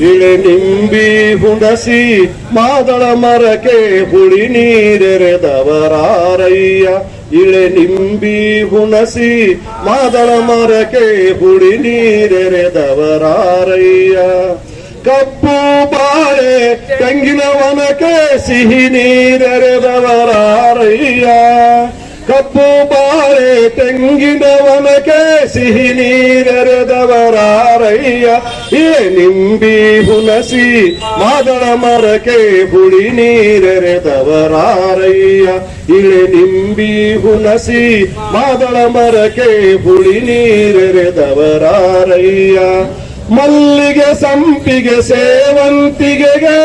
ಇಳೆ ನಿಂಬಿ ಹುಣಸಿ, ಮಾದಳ ಮರಕ್ಕೆ ಹುಳಿ ನೀರೆರೆದವರಾರಯ್ಯ ಇಳೆ ನಿಂಬಿ ಹುಣಸಿ, ಮಾದಳ ಮರಕ್ಕೆ ಹುಳಿ ನೀರೆರೆದವರಾರಯ್ಯ ಕಪ್ಪು ಬಾಳೆ, ತೆಂಗಿನ ವನಕ್ಕೆ ಸಿಹಿ ನೀರೆರೆದವರಾರಯ್ಯ ಕಪ್ಪು ಬಾಳೆ ಒನಕೆ ಸಿಹಿ ನೀರೆರೆದವರಾರಯ್ಯ, ಏ ನಿಂಬಿ ಹುಣಸಿ ಮಾದಳ ಮರಕೆ ಹುಳಿ ನೀರೆರೆದವರಾರಯ್ಯ, ಇಳೆ ನಿಂಬಿ ಹುಣಸಿ ಮಾದಳ ಮರಕೆ ಹುಳಿ ನೀರೆರೆದವರಾರಯ್ಯ. ಮಲ್ಲಿಗೆ ಸಂಪಿಗೆ ಸೇವಂತಿಗೆಗೆ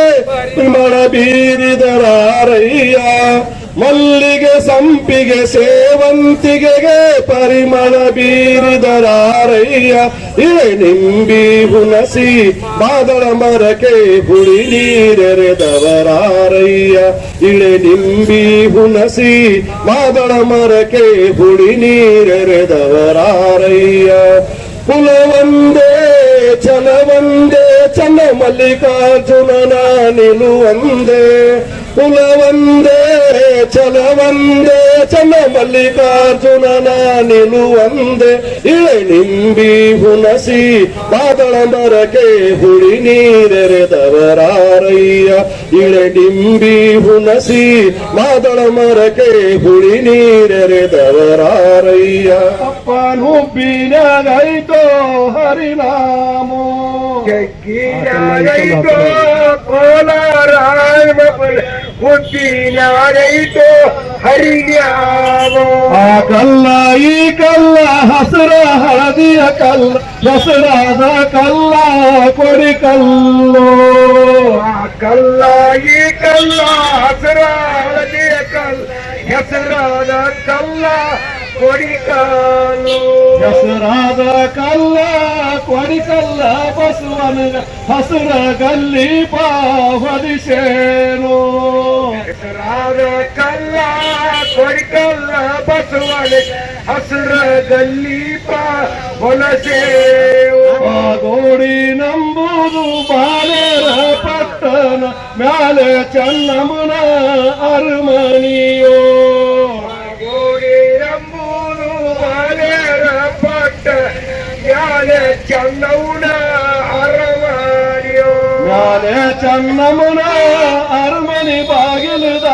ಮಳ ಬೀರಿದರಾರಯ್ಯ. ಮಲ್ಲಿಗೆ ಸಂಪಿಗೆ ಸೇವಂತಿಗೆಗೆ ಪರಿಮಳ ಬೀರಿದರಾರಯ್ಯ ಇಳೆ ನಿಂಬಿ ಹುಣಸಿ, ಬಾದಳ ಮರಕೆ ಹುಳಿ ನೀರೆರೆದವರಾರಯ್ಯ ಇಳೆ ನಿಂಬಿ ಹುಣಸಿ, ಬಾದಳ ಮರಕೆ ಹುಳಿ ನೀರೆರೆದವರಾರಯ್ಯ ಕುಲವಂದೇ, ಚಲವಂದೇ, ಚನ್ನ ಮಲ್ಲಿಕಾರ್ಜುನನ ನಿಲುವಂದೇ. ಕುಲವಂದೇ ಚಲವಂದೇ ಚನ್ನ ಮಲ್ಲಿಕಾರ್ಜುನನ ನಿಲುವಂದೇ ಇಳೆ ನಿಂಬಿ ಹುಣಸಿ ಮಾದಳ ಮರಕ್ಕೆ ಹುಳಿ ನೀರೆರೆದವರಾರಯ್ಯ ಇಳೆ ನಿಂಬಿ ಹುಣಸಿ ಮಾದಳ ಮರಕ್ಕೆ ಹುಳಿ ನೀರೆರೆದವರಾರಯ್ಯ ಅಪ್ಪನುಬ್ಬಿನಗೈತೋ ಹರಿನಾಮೋ ಜಗ್ಗಿನಾರೈತೋ ಕೋಲಾರಾಯಮಪುರ ಹುಟ್ಟಿನಾರೈತೋ ಹರಿಯಾವೋ ಆ ಕಲ್ಲ ಈ ಕಲ್ಲ ಹಸಿರ ಹಳದಿಯ ಕಲ್ಲ ಹೆಸರಾದ ಕಲ್ಲ ಕೊಡಿ ಕಲ್ಲು ಆ ಕಲ್ಲ ಈ ಕಲ್ಲ ಹಸಿರ ಹಳದಿಯ ಕಲ್ಲ ಹೆಸರಾದ ಕಲ್ಲ ಕೊಡಿಕಾಲು ಹೆಸರಾದ ಕಲ್ಲ ಕೊಡಿ ಕಲ್ಲ ಬಸವನ ಹಸುರ ಗಲ್ಲಿ ಹೊದಿಸೇನು ಕೊಡಿಕಲ್ಲ ಬಸವನ ಹಸಿರ ಗಲ್ಲೀಪ ಹೊಲಸೇವು ಗೋಡಿ ನಂಬುದು ಬಾಲೆರ ಪಟ್ಟಣ ಮ್ಯಾಲೆ ಚನ್ನಮ್ಮನ ಅರಮನಿಯೋ ಗೋಡಿ ನಂಬೂರು ಬಾಲೇರ ಪಟ್ಟ ಯಾಲೆ ಚನ್ನೌನ ಅರಮನೆಯೋ ಮ್ಯಾಲೆ ಚನ್ನಮ್ಮನ ಅರಮನಿ ಬಾಗಿಲದಾಗ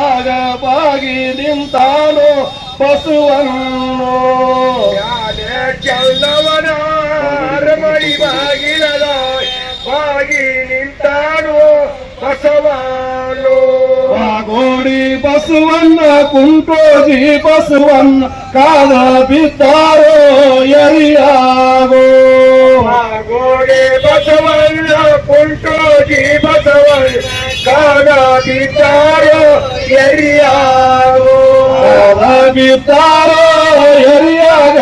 ಬಾಗಿ ನಿಂತಾನೋ ಬಸವಣ್ಣೋ ಯಾಲೆ ಚನ್ನವನ ಅರಮಣಿ ಬಾಗಿಲದ ಬಾಗಿ ನಿಂತಾನು ಬಸವಾನು ಗೋಡಿ ಬಸವಣ್ಣ ಕುಂಟೋಜಿ ಬಸವಣ್ಣ ಕಾಲ ಬಿದ್ದಾರೋ ಎರಿಯಾಗೋ ಗೋಡೆ ಬಸವಣ್ಣ ಕುಂಟೋಜಿ ಬಸವಣ್ಣ ಕಾಣ ಬಿದ್ದಾರೋ ಎರಿಯಾಗೋ ಕಾಲ ಬಿದ್ದಾರೋ ಎರಿಯಾಗ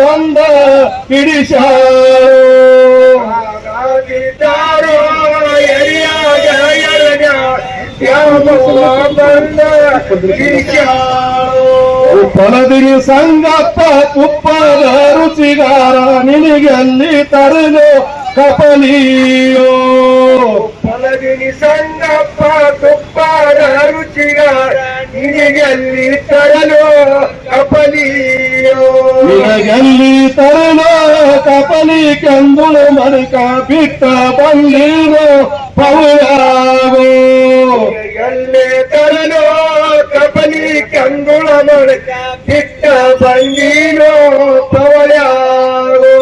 ಬಂದ ಹಿಡಿಸಾರೋ. ಬಿದ್ದಾರೋ ಎರಿಯಾಗ ಎರಗ ಯಾಮವ್ವ ಬಂದ ಕಿರಿಚಾರೋ ಹೊಲದಿರಿ ಸಂಗಪ್ಪ ತುಪ್ಪದ ರುಚಿಗಾರ ನಿನಗೆಲ್ಲಿ ತರಲು ಕಪಲಿಯೋ? ನಿನಗೆಲ್ಲಿ ತರಲು ಕಪಲಿಯೋ. ನಿನಗಲ್ಲಿ ತರಲು ಕಪಲಿ ಕೆಂದುಳು ಮನಕ ಬಿಟ್ಟ ಬಂದಿರೋ ಪೌರಾವೋ ಎಲ್ಲೇ ತರಲು ಕಪಲಿ ಕಂಗುಳ ಮನಕ ಬಿಟ್ಟ ಬಂದಿರೋ ಪವಳ್ಯಾಗೋ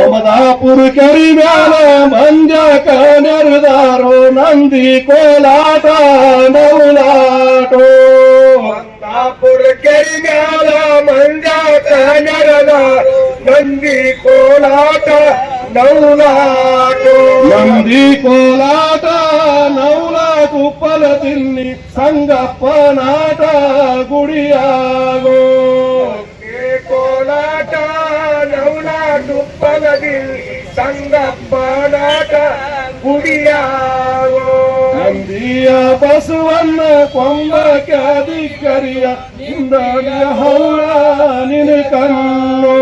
ಅಮದಾಪುರ ಕೆರಿ ಮ್ಯಾಲ ಮಂಜಕ ನೆರೆದಾರೋ ನಂದಿ ಕೋಲಾಟ ನೌಲಾಟೋ ಕೆರಿಗಾಲ ಮಂಜಾತ ನರದ ನಂದಿ ಕೋಲಾಟ ನೌಲಾಟು. ನಂದಿ ಕೋಲಾಟ ನೌಲ ಪಲ ತಿನ್ನಿ ಸಂಗಪ್ಪ ನಾಟ ಗುಡಿಯಾಗೋ. ಕೋಲಾಟ ನೌಲಾಟು ಪಲದಿಲ್ಲಿ ಸಂಗಪ್ಪ ನಾಟ ಗುಡಿಯಾಗೋ. ನಂದಿಯ ಬಸವಣ್ಣ ಕೊಂಬಕ ದಿಕ್ಕರಿಯ ಇಂದಲಿಯ ಹೌಳ ನಿನ ಕಣ್ಣೋ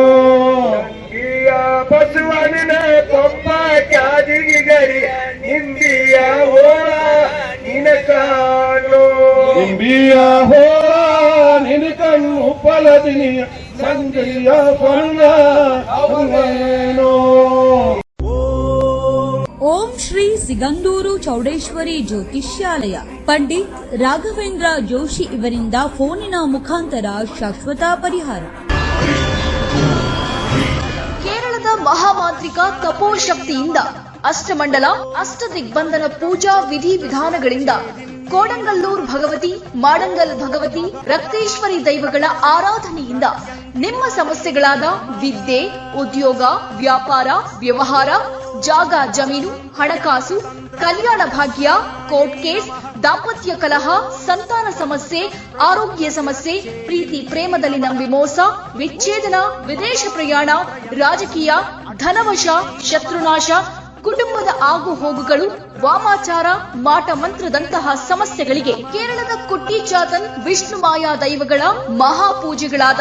ನಂದಿಯ ಬಸವನ ಕೊಂಬ ಕ್ಯಾದಿಗರಿ ನಿಂದಿಯ ಹೋಳ ನಿನಕಾನೋ ಇಂಬಿಯ ಹೋರ ನಿನ ಕಣ್ಣು ಫಲದಿನಿಯ ಸಂಜೆಯ ಸ್ವರ್ಣ ಅವನೇನೋ ಓಂ ಶ್ರೀ ಸಿಗಂದೂರು ಚೌಡೇಶ್ವರಿ ಜ್ಯೋತಿಷ್ಯಾಲಯ. ಪಂಡಿತ್ ರಾಘವೇಂದ್ರ ಜೋಶಿ ಇವರಿಂದ ಫೋನಿನ ಮುಖಾಂತರ ಶಾಶ್ವತ ಪರಿಹಾರ. ಕೇರಳದ ಮಹಾಮಾಂತ್ರಿಕ ತಪೋಶಕ್ತಿಯಿಂದ ಅಷ್ಟಮಂಡಲ ಅಷ್ಟ ದಿಗ್ಬಂಧನ ಪೂಜಾ ವಿಧಿ ವಿಧಾನಗಳಿಂದ ಕೋಡಂಗಲ್ಲೂರ್ ಭಗವತಿ, ಮಾಡಂಗಲ್ ಭಗವತಿ, ರಕ್ತೇಶ್ವರಿ ದೈವಗಳ ಆರಾಧನೆಯಿಂದ ನಿಮ್ಮ ಸಮಸ್ಯೆಗಳಾದ ವಿದ್ಯೆ, ಉದ್ಯೋಗ, ವ್ಯಾಪಾರ, ವ್ಯವಹಾರ ಜಾಗ ಜಮೀನು, ಹಣಕಾಸು, ಕಲ್ಯಾಣ ಭಾಗ್ಯ, ಕೋರ್ಟ್ ಕೇಸ್, ದಾಂಪತ್ಯ ಕಲಹ, ಸಂತಾನ ಸಮಸ್ಯೆ, ಆರೋಗ್ಯ ಸಮಸ್ಯೆ, ಪ್ರೀತಿ ಪ್ರೇಮದಲ್ಲಿ ನಂಬಿ ಮೋಸ, ವಿಚ್ಛೇದನ, ವಿದೇಶ ಪ್ರಯಾಣ, ರಾಜಕೀಯ, ಧನವಶ, ಶತ್ರುನಾಶ, ಕುಟುಂಬದ ಆಗು ಹೋಗುಗಳು, ವಾಮಾಚಾರ, ಮಾಟ ಮಂತ್ರದಂತಹ ಸಮಸ್ಯೆಗಳಿಗೆ ಕೇರಳದ ಕುಟ್ಟಿ ಚಾತನ್ ವಿಷ್ಣು ಮಾಯಾ ದೈವಗಳ ಮಹಾಪೂಜೆಗಳಾದ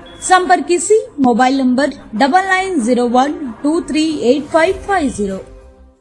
संपर्क mobile number double nine zero one two three eight five five zero.